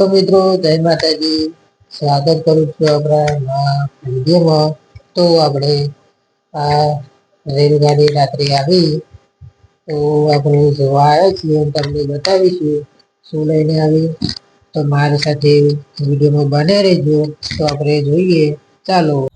તો મિત્રો, જય માતાજી. સ્વાગત કરું છું આપણા વિડીયોમાં. તો આપણે આ રેલગાડી રાત્રે આવી. તો આપણે જોવા આવ્યા છીએ તમને બતાવીશું શું લઈને આવી. તો મારી સાથે વિડીયોમાં બને રહેજો. તો આપણે જોઈએ. ચાલો.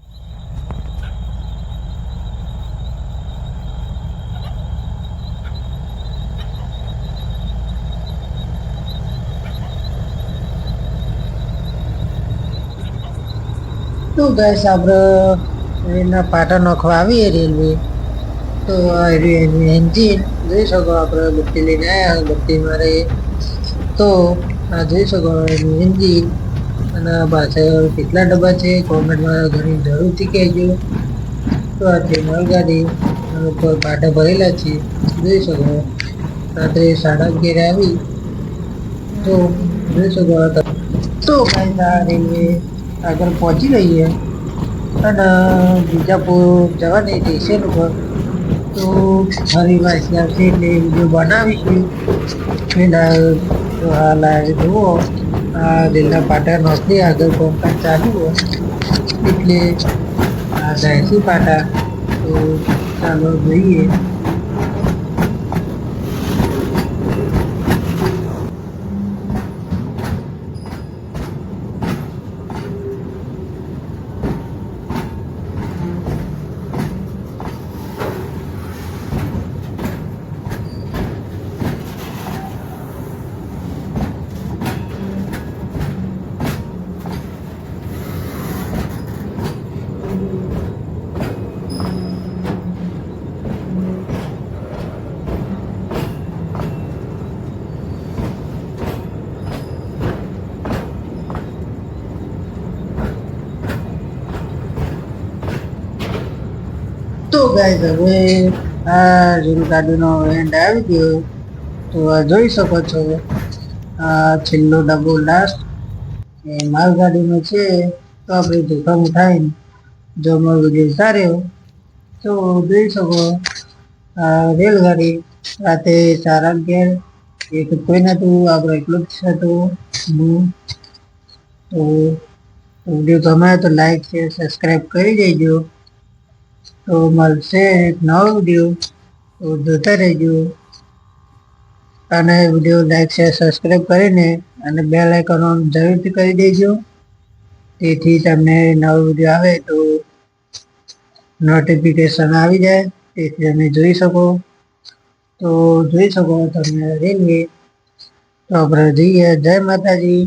તો ગેસ આપણે એના પાટા નોખવા આવીએ રેલવે. તો એનું એન્જિન, જોઈ શકો આપણે બત્તી લઈને આવ્યા બત્તી મારે. તો આ જોઈ શકો એનું એન્જિન. અને પાછળ કેટલા ડબ્બા છે, કોમેન્ટમાં ઘણી જરૂરથી કહેજો. તો આ છે માલગાડી ઉપર પાટા ભરેલા છે, જોઈ શકો. રાત્રે સાડા અગિયારે આવી. તો જોઈ શકો તો. કાંઈ આ રેલવે આગળ પહોંચી ગઈએ અને બીજાપુર જવાની સ્ટેશન ઉપર તો ફરી પાછી આવશે એટલે વીડિયો બનાવીશું એના તો હાલ જુઓ, આ રેલના પાટા નથી આગળ કોમકાજ ચાલુ હોય, એટલે આ દહેસી પાટા તો ચાલો જોઈએ. તો ગાઈસ હવે આ રેલગાડીનો એન્ડ આવી ગયો તો આ જોઈ શકો છો. આ છેલ્લો ડબ્બો લાસ્ટ એ માલગાડીનો છે. તો આપણે જોખમ ઉઠાવીને જો અમારો વીડિયો સારો તો જોઈ શકો. આ રેલગાડી રાતે સાડા અગિયાર એક કોઈ નતું, આપણે એટલું જ હતું. હું તો વીડિયો ગમે તો લાઈક શેર સબસ્ક્રાઈબ કરી દેજો. તો મળશે એક નવો વીડિયો તો જોતા રહેજો. અને વીડિયો લાઈક શેર સબસ્ક્રાઈબ કરીને અને બે લાઇકન ઓન જરૂરથી કરી દેજો. તેથી તમને નવો વીડિયો આવે તો નોટિફિકેશન આવી જાય. તેથી તમે જોઈ શકો. તો જોઈ શકો તમે રેલવે. તો આપણે જઈએ. જય માતાજી.